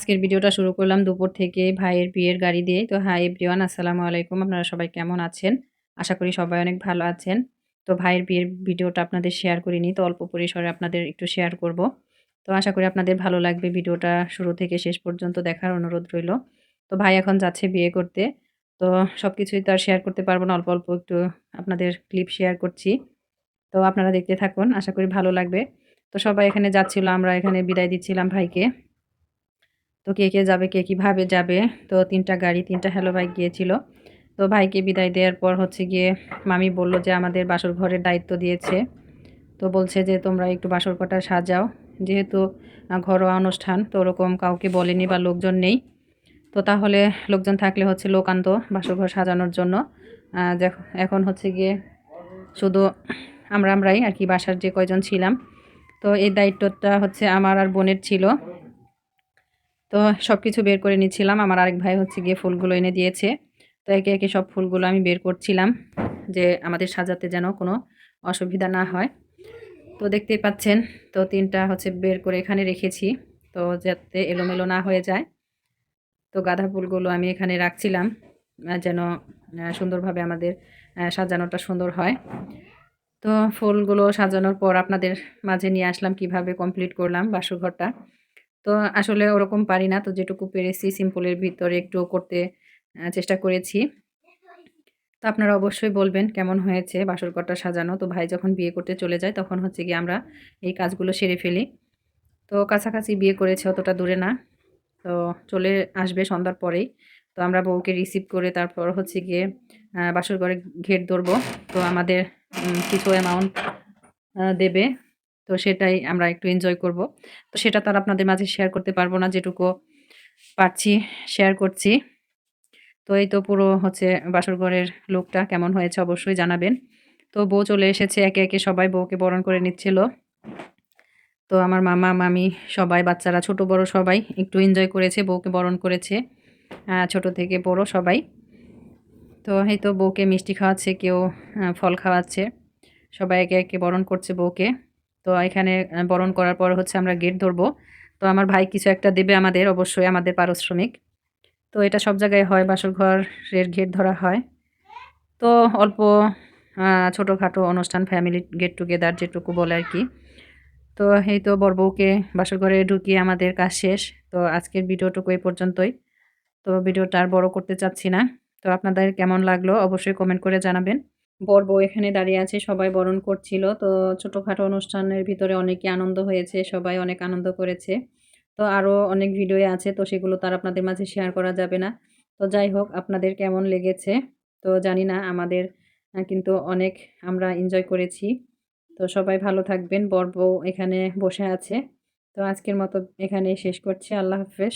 আজকের ভিডিওটা শুরু করলাম দুপুর থেকে ভাইয়ের বিয়ের গাড়ি দিয়ে। তো হাই এভরিওয়ান আসসালামু আলাইকুম। আপনারা সবাই কেমন আছেন? আশা করি সবাই অনেক ভালো আছেন। তো ভাইয়ের বিয়ের ভিডিওটা আপনাদের শেয়ার করিনি, তো অল্প পরিসরে আপনাদের একটু শেয়ার করব। তো আশা করি আপনাদের ভালো লাগবে ভিডিওটা শুরু থেকে শেষ পর্যন্ত দেখার অনুরোধ রইল। তো ভাই এখন যাচ্ছে বিয়ে করতে। তো সব কিছুই তো আর শেয়ার করতে পারব না, অল্প অল্প একটু আপনাদের ক্লিপ শেয়ার করছি। তো আপনারা দেখতে থাকুন, আশা করি ভালো লাগবে। তো সবাই এখানে যাচ্ছিল, আমরা এখানে বিদায় দিচ্ছিলাম ভাইকে। তো কে কে যাবে, কে কীভাবে যাবে? তো তিনটা গাড়ি, তিনটা হ্যালো বাইক গিয়েছিল। তো ভাইকে বিদায় দেওয়ার পর হচ্ছে গিয়ে মামি বলল যে আমাদের বাসর ঘরের দায়িত্ব দিয়েছে। তো বলছে যে তোমরা একটু বাসর কটা সাজাও। যেহেতু ঘরোয়া অনুষ্ঠান, তো ওরকম কাউকে বলেনি বা লোকজন নেই। তো তাহলে লোকজন থাকলে হচ্ছে লোক আনতো বাসর ঘর সাজানোর জন্য। এখন হচ্ছে গিয়ে শুধু আমরা আমরাই আর কি বাসার যে কয়জন ছিলাম। তো এই দায়িত্বটা হচ্ছে আমার আর বোনের ছিল। তো সব কিছু বের করে নিচ্ছিলাম। আমার আরেক ভাই হচ্ছে গিয়ে ফুলগুলো এনে দিয়েছে। তো একে একে সব ফুলগুলো আমি বের করছিলাম যে আমাদের সাজাতে যেন কোনো অসুবিধা না হয়। তো দেখতেই পাচ্ছেন, তো তিনটা হচ্ছে বের করে এখানে রেখেছি। তো যাতে এলোমেলো না হয়ে যায়। তো গাঁদা ফুলগুলো আমি এখানে রাখছিলাম যেন সুন্দরভাবে আমাদের সাজানোটা সুন্দর হয়। তো ফুলগুলো সাজানোর পর আপনাদের মাঝে নিয়ে আসলাম কীভাবে কমপ্লিট করলাম বাসুঘরটা। তো আসলে ওরকম পারি না। তো যেটুকু পেরেছি সিম্পলের ভিতরে একটু করতে চেষ্টা করেছি। তো আপনারা অবশ্যই বলবেন কেমন হয়েছে বাসরঘরটা সাজানো। তো ভাই যখন বিয়ে করতে চলে যায় তখন হচ্ছে গিয়ে আমরা এই কাজগুলো সেরে ফেলি। তো কাছাকাছি বিয়ে করেছে অতটা দূরে না। তো চলে আসবে সন্ধ্যার পরেই। তো আমরা বউকে রিসিভ করে তারপর হচ্ছে গিয়ে বাসর ঘরে ঘেট ধরবো। তো আমাদের কিছু অ্যামাউন্ট দেবে। তো সেটাই আমরা একটু এনজয় করব। তো সেটা তার আপনাদের মাঝে শেয়ার করতে পারব না, যেটুকু পারছি শেয়ার করছি। তো এই তো পুরো হচ্ছে বাসর ঘরের লোকটা কেমন হয়েছে অবশ্যই জানাবেন। তো বউ চলে এসেছে, একে একে সবাই বউকে বরণ করে নিচ্ছিল। তো আমার মামা, মামি সবাই, বাচ্চারা, ছোট, বড় সবাই একটু এনজয় করেছে, বউকে বরণ করেছে। ছোট থেকে বড় সবাই। তো এই তো বউকে মিষ্টি খাওয়াচ্ছে, কেউ ফল খাওয়াচ্ছে। সবাই একে একে বরণ করছে বউকে। তো এখানে বরণ করার পর হচ্ছে আমরা গেট ধরবো। তো আমার ভাই কিছু একটা দেবে আমাদের, অবশ্যই আমাদের পারিশ্রমিক। তো এটা সব জায়গায় হয়, বাসর ঘরের গেট ধরা হয়। তো অল্প ছোটোখাটো অনুষ্ঠান ফ্যামিলি গেট টুগেদার যেটুকু বলে আর কি। তো এই তো বরবউকে বাসর ঘরে ঢুকিয়ে আমাদের কাজ শেষ। তো আজকের ভিডিওটুকু এই পর্যন্তই। তো ভিডিওটা আর বড় করতে চাচ্ছি না। তো আপনাদের কেমন লাগল অবশ্যই কমেন্ট করে জানাবেন। বর বউ এখানে দাঁড়িয়ে আছে, সবাই বরণ করছিল। তো ছোটোখাটো অনুষ্ঠানের ভিতরে অনেকই আনন্দ হয়েছে, সবাই অনেক আনন্দ করেছে। তো আরও অনেক ভিডিও আছে, তো সেগুলো তার আপনাদের মাঝে শেয়ার করা যাবে না। তো যাই হোক, আপনাদের কেমন লেগেছে? তো জানি না, আমাদের কিন্তু অনেক আমরা এনজয় করেছি। তো সবাই ভালো থাকবেন, বর বউ এখানে বসে আছে। তো আজকের মতো এখানে শেষ করছি, আল্লাহ হাফেজ